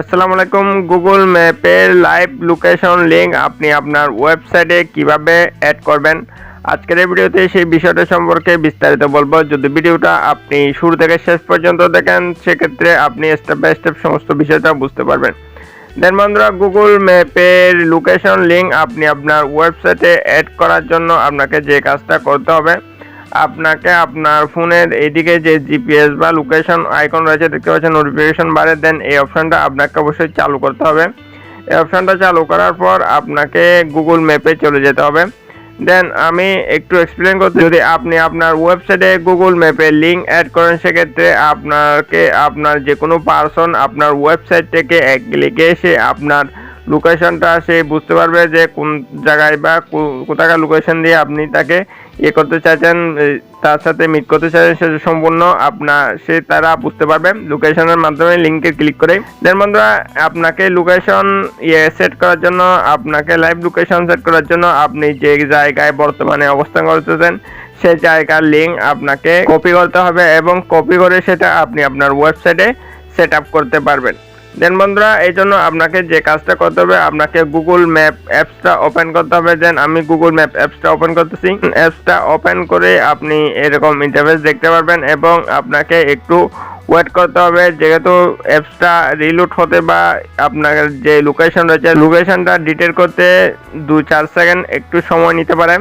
আসসালামু আলাইকুম গুগল ম্যাপের লাইভ লোকেশন লিংক আপনি আপনার ওয়েবসাইটে কীভাবে অ্যাড করবেন? আজকের এই ভিডিওতে সেই বিষয়টা সম্পর্কে বিস্তারিত বলব। যদি ভিডিওটা আপনি শুরু থেকে শেষ পর্যন্ত দেখেন, সেক্ষেত্রে আপনি স্টেপ বাই স্টেপ সমস্ত বিষয়টা বুঝতে পারবেন। দেন বন্ধুরা গুগল ম্যাপের লোকেশন লিংক আপনি আপনার ওয়েবসাইটে অ্যাড করার জন্য আপনাকে যে কাজটা করতে হবে আপনাকে আপনার ফোনের এইদিকে যে জিপিএস বা লোকেশন আইকন রয়েছে, দেখতে পাচ্ছেন নোটিফিকেশন বারে দেন এই অপশনটা আপনাকে অবশ্যই চালু করতে হবে। এই অপশনটা চালু করার পর আপনাকে গুগল ম্যাপে চলে যেতে হবে। দেন আমি একটু এক্সপ্লেন করতে যদি আপনি আপনার ওয়েবসাইটে গুগল ম্যাপে লিঙ্ক অ্যাড করেন, সেক্ষেত্রে আপনাকে আপনার যে কোনো পার্সন আপনার ওয়েবসাইট থেকে এক ক্লিকে এসে আপনার লোকেশনটা সে বুঝতে পারবে যে কোন জায়গায় বা কোথাকার লোকেশন দিয়ে আপনি তাকে ইয়ে করতে চাইছেন তার সাথে মিট করতে চাইছেন, সে সম্পূর্ণ আপনার সে তারা বুঝতে পারবে। লোকেশনের মাধ্যমে লিঙ্কে ক্লিক করে। দেন বন্ধুরা, আপনাকে লোকেশন ইয়ে সেট করার জন্য, আপনাকে লাইভ লোকেশন সেট করার জন্য আপনি যে জায়গায় বর্তমানে অবস্থান করতেছেন সেই জায়গার লিঙ্ক আপনাকে কপি করতে হবে এবং কপি করে সেটা আপনি আপনার ওয়েবসাইটে সেট আপ করতে পারবেন। দেন বন্ধুরা, এই জন্য আপনাকে যে কাজটা করতে হবে, আপনাকে গুগল ম্যাপ অ্যাপসটা ওপেন করতে হবে। দেন আমি গুগল ম্যাপ অ্যাপসটা ওপেন করতেছি। অ্যাপসটা ওপেন করে আপনি এরকম ইন্টারফেস দেখতে পারবেন এবং আপনাকে একটু ওয়েট করতে হবে। যেহেতু অ্যাপসটা রিলোড হতে বা আপনার যে লোকেশন রয়েছে লোকেশনটা ডিটেল করতে দু চার সেকেন্ড একটু সময় নিতে পারেন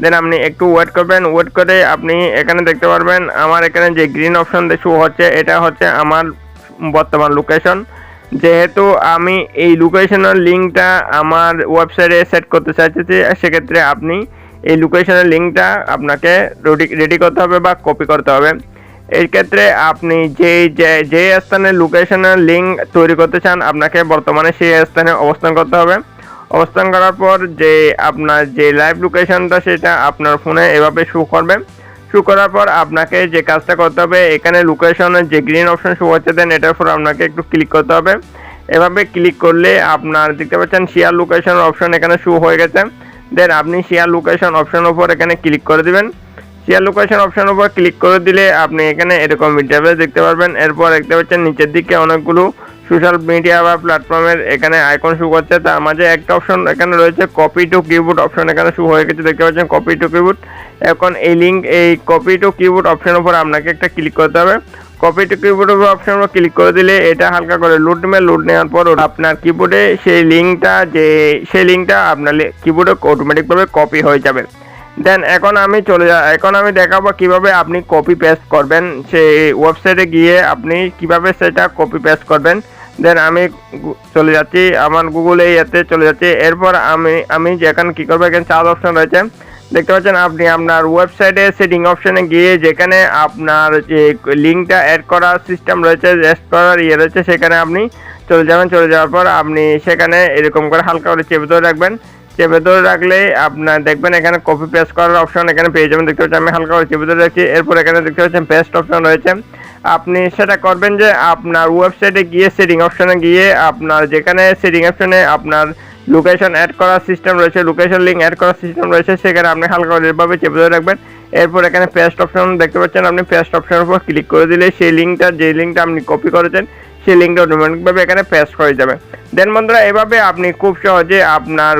দেন আপনি একটু ওয়েট করবেন। ওয়েট করে আপনি এখানে দেখতে পারবেন, আমার এখানে যে গ্রিন অপশন শো হচ্ছে, এটা হচ্ছে আমার বর্তমান লোকেশন যেহেতু আমি এই লোকেশনের লিঙ্কটা আমার ওয়েবসাইটে সেট করতে চাইতেছি, সেক্ষেত্রে আপনি এই লোকেশনের লিঙ্কটা আপনাকে রেডি করতে হবে বা কপি করতে হবে। এই ক্ষেত্রে আপনি যেই যে স্থানের লোকেশনের লিঙ্ক তৈরি করতে চান, আপনাকে বর্তমানে সেই স্থানে অবস্থান করতে হবে। অবস্থান করার পর যে আপনার যে লাইভ লোকেশনটা সেটা আপনার ফোনে এভাবে শো করবে। শো করার পর আপনাকে যে কাজটা করতে হবে, এখানে লোকেশনের যে গ্রিন অপশন শো হচ্ছে দেন এটার উপর আপনাকে একটু ক্লিক করতে হবে। এভাবে ক্লিক করলে আপনার দেখতে পাচ্ছেন শেয়ার লোকেশন অপশন এখানে শো হয়ে গেছে। দেন আপনি শেয়ার লোকেশন অপশন উপর এখানে ক্লিক করে দিবেন। শেয়ার লোকেশন অপশন উপর ক্লিক করে দিলে আপনি এখানে এরকম ইন্টারফেস দেখতে পারবেন। এরপর দেখতে পাচ্ছেন নিচের দিকে অনেকগুলো সোশ্যাল মিডিয়া বা প্ল্যাটফর্মের এখানে আইকন শো করছে, তার মাঝে একটা অপশন এখানে রয়েছে কপি টু কিবোর্ড অপশন এখানে শো হয়ে গেছে, দেখতে পাচ্ছেন কপি টু কিবোর্ড এখন এই লিঙ্ক এই কপি টু কিবোর্ড অপশন উপর আপনাকে একটা ক্লিক করতে হবে। কপি টু কিবোর্ড অপশন উপর ক্লিক করে দিলে এটা হালকা করে লুট নেবে লুট নেওয়ার পর আপনার কিবোর্ডে সেই লিঙ্কটা যে, সেই লিঙ্কটা আপনার কিবোর্ডে অটোমেটিকভাবে কপি হয়ে যাবে। দেন এখন আমি চলে যা, এখন আমি দেখাবো কীভাবে আপনি কপি পেস্ট করবেন। সেই ওয়েবসাইটে গিয়ে আপনি কীভাবে সেটা কপি পেস্ট করবেন। দেন আমি চলে যাচ্ছি, আমার গুগলে ইয়েতে চলে যাচ্ছি। এরপর আমি আমি যেখানে কী করব, এখানে চার্জ অপশন রয়েছে। দেখতে পাচ্ছেন, আপনি আপনার ওয়েবসাইটে সেটিং অপশানে গিয়ে যেখানে আপনার যে লিঙ্কটা অ্যাড করার সিস্টেম রয়েছে রেস্ট করার ইয়ে রয়েছে, সেখানে আপনি চলে যাবেন। চলে যাওয়ার পর আপনি সেখানে এরকম করে হালকা করে চেপে ধরে রাখবেন। চেপে ধরে রাখলে আপনার দেখবেন এখানে কপি পেস্ট করার অপশন এখানে পেয়ে যাবেন। দেখতে পাচ্ছেন, আমি হালকা করে চেপে ধরে রাখছি। এরপর এখানে দেখতে পাচ্ছেন পেস্ট অপশন রয়েছে। আপনি সেটা করবেন যে আপনার ওয়েবসাইটে গিয়ে সেটিং অপশনে গিয়ে আপনার যেখানে সেটিং অপশনে আপনার লোকেশন অ্যাড করার সিস্টেম রয়েছে লোকেশন লিঙ্ক অ্যাড করার সিস্টেম রয়েছে, সেখানে আপনি হালকা করে এভাবে চেপে ধরে রাখবেন। এরপর এখানে পেস্ট অপশন দেখতে পাচ্ছেন, আপনি পেস্ট অপশনের উপর ক্লিক করে দিলে সেই লিঙ্কটা যে লিঙ্কটা আপনি কপি করেছেন সেই লিঙ্কটা অটোমেটিকভাবে এখানে পেস্ট হয়ে যাবে। দেন বন্ধুরা, এভাবে আপনি খুব সহজে আপনার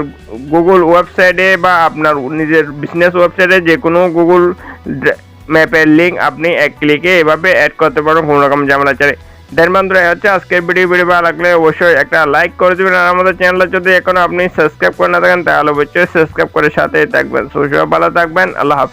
গুগল ওয়েবসাইটে বা আপনার নিজের বিজনেস ওয়েবসাইটে যে কোনো গুগল ম্যাপের লিঙ্ক আপনি এক ক্লিকে এভাবে অ্যাড করতে পারেন কোনো রকম ঝামেলা ছাড়ে। দেন বন্ধুরা হচ্ছে আজকের ভিডিও ভিডিও ভালো লাগলে অবশ্যই একটা লাইক করে দেবেন। আর আমাদের চ্যানেলটা যদি এখনও আপনি সাবস্ক্রাইব করে না থাকেন, তাহলে অবশ্যই সাবস্ক্রাইব করে সাথে থাকবেন। সুস্থ ভালো থাকবেন। আল্লাহ হাফেজ।